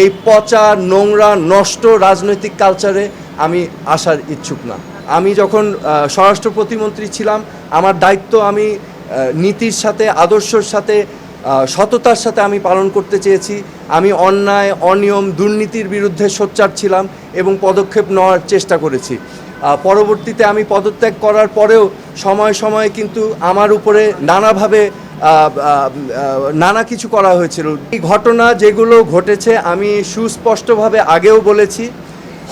এই পচা নোংরা, নষ্ট রাজনৈতিক কালচারে আমি আসার ইচ্ছুক না। আমি যখন স্বরাষ্ট্র প্রতিমন্ত্রী ছিলাম, আমার দায়িত্ব আমি নীতির সাথে, আদর্শর সাথে সততার সাথে আমি পালন করতে চেয়েছি। আমি অন্যায়, অনিয়ম, দুর্নীতির বিরুদ্ধে সোচ্চার ছিলাম এবং পদক্ষেপ নেওয়ার চেষ্টা করেছি। পরবর্তীতে আমি পদত্যাগ করার পরেও সময় সময় কিন্তু আমার উপরে নানাভাবে নানা কিছু করা হয়েছিল। এই ঘটনা যেগুলো ঘটেছে, আমি সুস্পষ্টভাবে আগেও বলেছি,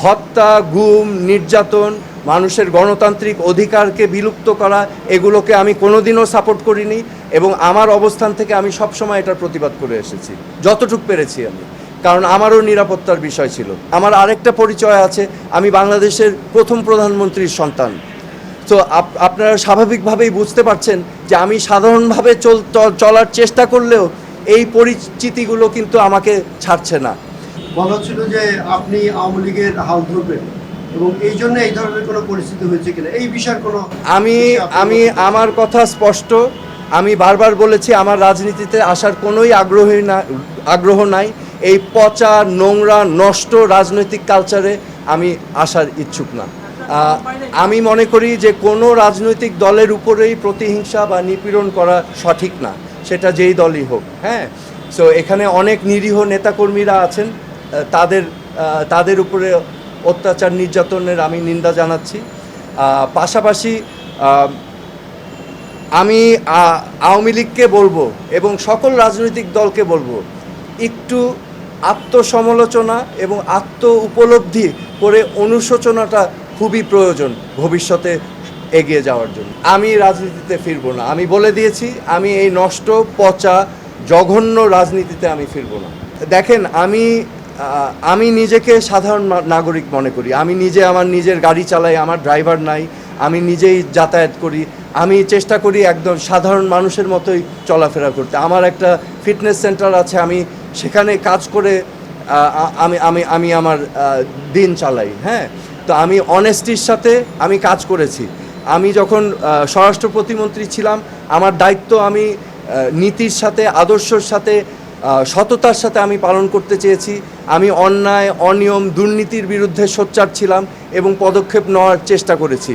হত্যা, গুম, নির্যাতন, মানুষের গণতান্ত্রিক অধিকারকে বিলুপ্ত করা, এগুলোকে আমি কোনোদিনও সাপোর্ট করিনি এবং আমার অবস্থান থেকে আমি সবসময় এটার প্রতিবাদ করে এসেছি। যতটুক পেরেছি আমি। কারণ আমারও নিরাপত্তার বিষয় ছিল। আমার আরেকটা পরিচয় আছে, আমি বাংলাদেশের প্রথম প্রধানমন্ত্রীর সন্তান। তো আপনারা স্বাভাবিকভাবেই বুঝতে পারছেন যে আমি সাধারণভাবে চল চলার চেষ্টা করলেও এই পরিচিতিগুলো কিন্তু আমাকে ছাড়ছে না। বলা হচ্ছিল যে আপনি আওয়ামী লীগের হাল ধরবেন এবং এই জন্য এই ধরনের কোনো পরিস্থিতি হয়েছে কিনা এই বিষয়ের কোনো আমি আমি আমার কথা স্পষ্ট আমি বারবার বলেছি আমার রাজনীতিতে আসার কোনোই আগ্রহী না আগ্রহ নাই এই পচা নোংরা নষ্ট রাজনৈতিক কালচারে আমি আসার ইচ্ছুক না। আমি মনে করি যে কোনো রাজনৈতিক দলের উপরেই প্রতিহিংসা বা নিপীড়ন করা সঠিক না। সেটা যেই দলই হোক হ্যাঁ? সো এখানে অনেক নিরীহ নেতাকর্মীরা আছেন। তাদের তাদের উপরে অত্যাচার নির্যাতনের আমি নিন্দা জানাচ্ছি। পাশাপাশি আমি আওয়ামী লীগকে বলব এবং সকল রাজনৈতিক দলকে বলব, একটু আত্মসমালোচনা এবং আত্ম উপলব্ধি করে অনুশোচনাটা খুবই প্রয়োজন ভবিষ্যতে এগিয়ে যাওয়ার জন্য। আমি রাজনীতিতে ফিরবো না। আমি বলে দিয়েছি, আমি এই নষ্ট, পচা, জঘন্য রাজনীতিতে আমি ফিরবো না। দেখেন, আমি আমি নিজেকে সাধারণ নাগরিক মনে করি। আমি নিজে আমার নিজের গাড়ি চালাই, আমার ড্রাইভার নাই, আমি নিজেই যাতায়াত করি। আমি চেষ্টা করি একদম সাধারণ মানুষের মতোই চলাফেরা করতে। আমার একটা ফিটনেস সেন্টার আছে, আমি সেখানে কাজ করে আমি আমি আমি আমার দিন চালাই হ্যাঁ? তো আমি অনেস্টির সাথে আমি কাজ করেছি। আমি যখন স্বরাষ্ট্র প্রতিমন্ত্রী ছিলাম, আমার দায়িত্ব আমি নীতির সাথে, আদর্শর সাথে সততার সাথে আমি পালন করতে চেয়েছি। আমি অন্যায়, অনিয়ম, দুর্নীতির বিরুদ্ধে সোচ্চার ছিলাম এবং পদক্ষেপ নেওয়ার চেষ্টা করেছি।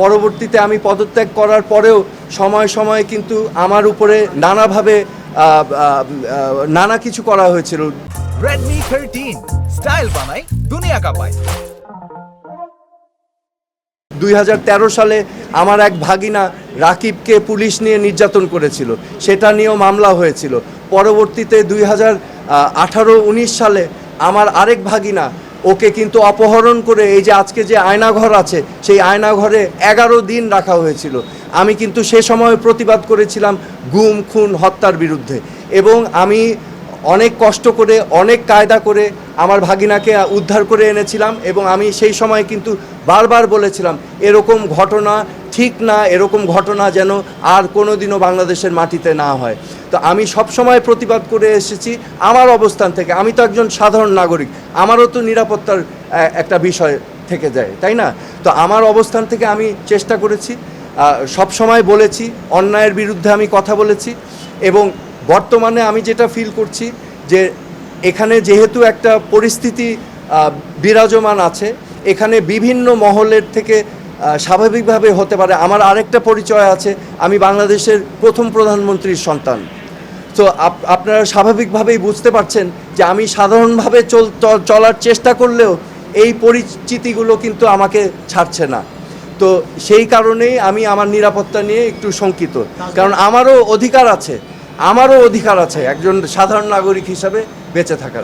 পরবর্তীতে আমি পদত্যাগ করার পরেও সময় সময়ে কিন্তু আমার উপরে নানাভাবে নানা কিছু করা হয়েছিল। Redmi 13 স্টাইল বানাই দুনিয়া কাঁপায়। দুই হাজার তেরো সালে আমার এক ভাগিনা রাকিবকে পুলিশ নিয়ে নির্যাতন করেছিল। সেটা নিয়েও মামলা হয়েছিল। পরবর্তীতে দুই হাজার আঠারো উনিশ সালে আমার আরেক ভাগিনা ওকে কিন্তু অপহরণ করে এই যে আজকে যে আয়নাঘর আছে, সেই আয়নাঘরে এগারো দিন রাখা হয়েছিল। আমি কিন্তু সে সময় প্রতিবাদ করেছিলাম গুম, খুন, হত্যার বিরুদ্ধে। এবং আমি অনেক কষ্ট করে, অনেক কায়দা করে আমার ভাগিনাকে উদ্ধার করে এনেছিলাম এবং আমি সেই সময় কিন্তু বারবার বলেছিলাম, এরকম ঘটনা ঠিক না, এরকম ঘটনা যেন আর কোনোদিনও বাংলাদেশের মাটিতে না হয়। তো আমি সব সময় প্রতিবাদ করে এসেছি আমার অবস্থান থেকে। আমি তো একজন সাধারণ নাগরিক, আমারও তো নিরাপত্তার একটা বিষয় থেকে যায়, তাই না? তো আমার অবস্থান থেকে আমি চেষ্টা করেছি সব সময় বলেছি, অন্যায়ের বিরুদ্ধে আমি কথা বলেছি এবং বর্তমানে আমি যেটা ফিল করছি যে এখানে যেহেতু একটা পরিস্থিতি বিরাজমান আছে, এখানে বিভিন্ন মহলের থেকে স্বাভাবিকভাবে হতে পারে। আমার আরেকটা পরিচয় আছে, আমি বাংলাদেশের প্রথম প্রধানমন্ত্রীর সন্তান। তো আপ- আপনারা স্বাভাবিকভাবেই বুঝতে পারছেন যে আমি সাধারণভাবে চল, চলার চেষ্টা করলেও এই পরিচিতিগুলো কিন্তু আমাকে ছাড়ছে না। তো সেই কারণেই আমি আমার নিরাপত্তা নিয়ে একটু শঙ্কিত। কারণ আমারও অধিকার আছে। আমারও অধিকার আছে একজন সাধারণ নাগরিক হিসাবে বেঁচে থাকার।